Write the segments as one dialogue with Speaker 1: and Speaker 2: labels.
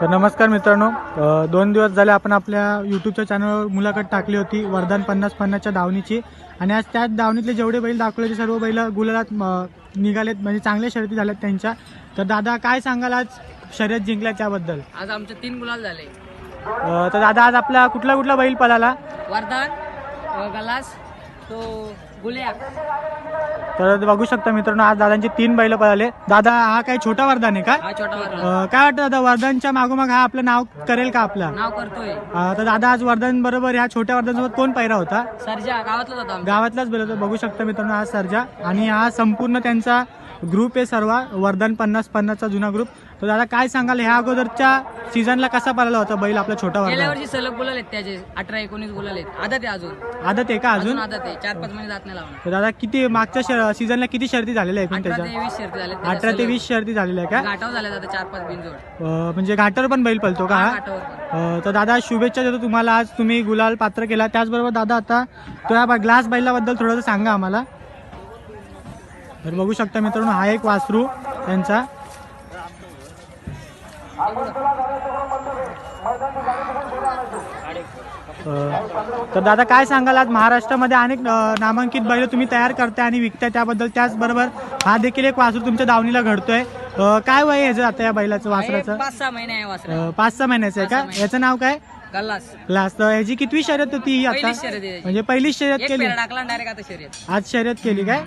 Speaker 1: तर नमस्कार मित्रांनो. दोन दिवस झाले आपण आपल्या यूट्यूबच्या चॅनलवर मुलाखत टाकली होती वरदान पन्नास पन्नासच्या धावणीची आणि आज त्याच धावणीतले जेवढे बैल दाखवले ते सर्व बैल गुलालात निघालेत म्हणजे चांगल्या शर्यती झाल्यात त्यांच्या. तर दादा काय सांगाल आज शर्यत जिंकल्या त्याबद्दल?
Speaker 2: आज आमचे तीन गुलाल झाले.
Speaker 1: तर दादा आज आपला कुठला कुठला बैल पळाला?
Speaker 2: वरदान गलास तो गुल्या.
Speaker 1: तर बघू शकता मित्रांनो आज दादांचे तीन बैल पळाले. दादा हा काय छोटा वरदान आहे का?
Speaker 2: हा छोटा वरदान.
Speaker 1: अ, काय वाटतं दादा वरदानच्या मागोमाग हा आपलं नाव करेल का आपला?
Speaker 2: नाव करतोय.
Speaker 1: तर दादा आज वरदान बरोबर ह्या छोट्या वरदानसोबत कोण पैरा होता?
Speaker 2: सरजा होता आमचा.
Speaker 1: गावातलाच बैल होता. बघू शकता मित्रांनो हा सर्जा. आणि हा संपूर्ण त्यांचा ग्रुप आहे सर्व. वरदान पन्नास पन्नासचा जुना ग्रुप तर दादा काय सांगाल? ह्या अगोदरच्या सीझनला कसा पळाला होता बैल आपला छोटा
Speaker 2: गेल्या
Speaker 1: वरदान
Speaker 2: वर्षी सलग आहेत त्याचे. अठरा एकोणीस आहेत. आदत आहे अजून.
Speaker 1: आदत आहे का
Speaker 2: अजून?
Speaker 1: अजून
Speaker 2: आदत आहे. चार पाच महिने जात नाही लावणार
Speaker 1: तर दादा किती मागच्या सीझनला किती शर्ती झालेल्या आहे पण
Speaker 2: अठरा
Speaker 1: त्याच्या?
Speaker 2: वीस शर्ती झाले
Speaker 1: अठरा ते वीस शर्ती झालेल्या आहे का?
Speaker 2: घाटाव झाले आता चार पाच बिनजोड.
Speaker 1: अ, म्हणजे घाटावर पण बैल पळतो का? हा
Speaker 2: घाटावर पण.
Speaker 1: अ, तर दादा शुभेच्छा देतो तुम्हाला. आज तुम्ही गुलाल पात्र केला. त्याचबरोबर दादा आता तो या ग्लास बैलाबद्दल थोडंसं सांगा आम्हाला. तर बघू शकता मित्रांनो हा एक वासरू त्यांचा. तर दादा काय सांगाल? आज महाराष्ट्रामध्ये अनेक नामांकित बैल तुम्ही तयार करताय आणि विकताय त्याबद्दल. त्याचबरोबर हा देखील एक वासरू तुमच्या दावणीला घडतोय. काय वय याचं आता या बैलाचं वासराचं?
Speaker 2: पाच सहा महिने आहे वासरा.
Speaker 1: अ, पाच सहा महिन्याचं आहे का. याचं नाव काय?
Speaker 2: गल्लास.
Speaker 1: क्लास तर ह्याची कितवी शर्यत होती ही आता?
Speaker 2: पहिलीच शर्यत आहे त्याची.
Speaker 1: म्हणजे पहिलीच शर्यत
Speaker 2: एक
Speaker 1: केली.
Speaker 2: पेरा टाकला डायरेक्ट आता शर्यत.
Speaker 1: आज शर्यत केली काय?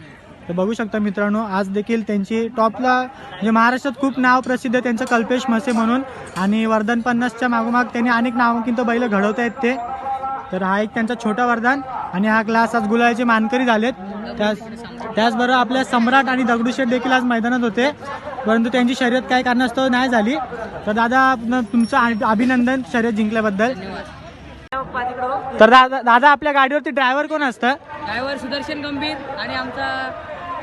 Speaker 1: तर बघू शकता मित्रांनो आज देखील त्यांची टॉपला म्हणजे महाराष्ट्रात खूप नाव प्रसिद्ध आहे त्यांचं कल्पेश मसे म्हणून. आणि वर्धन पन्नासच्या मागोमाग त्यांनी अनेक नामांकित बैल घडवत आहेत ते. तर हा एक त्यांचा छोटा वरदान. आणि हा क्लास आज गुलाळचे मानकरी झालेत. त्याच त्याचबरोबर आपल्या सम्राट आणि दगडूशेठ देखील आज मैदानात होते. परंतु त्यांची शर्यत काय कारणास्तव नाही झाली. तर दादा तुमचं अभिनंदन शर्यत जिंकल्याबद्दल. तर दादा दादा आपल्या गाडीवरती ड्रायव्हर कोण असतं?
Speaker 2: ड्रायव्हर सुदर्शन गंभीर आणि आमचा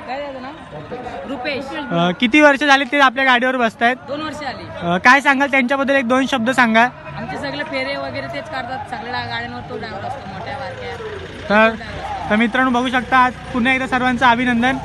Speaker 2: काय त्याचं नाव रुपेश.
Speaker 1: अ, किती वर्ष झाली ते आपल्या गाडीवर बसतायत?
Speaker 2: दोन वर्ष आली
Speaker 1: अ, काय सांगाल? त्यांच्याबद्दल एक दोन शब्द सांगा
Speaker 2: आमचे सगळे फेरे वगैरे तेच काढतात. सगळ्या गाड्यांवर तो ड्रायव्हर असतो मोठ्या बारक्या.
Speaker 1: तर तर मित्रांनो बघू शकता आज पुन्हा एकदा सर्वांचं अभिनंदन.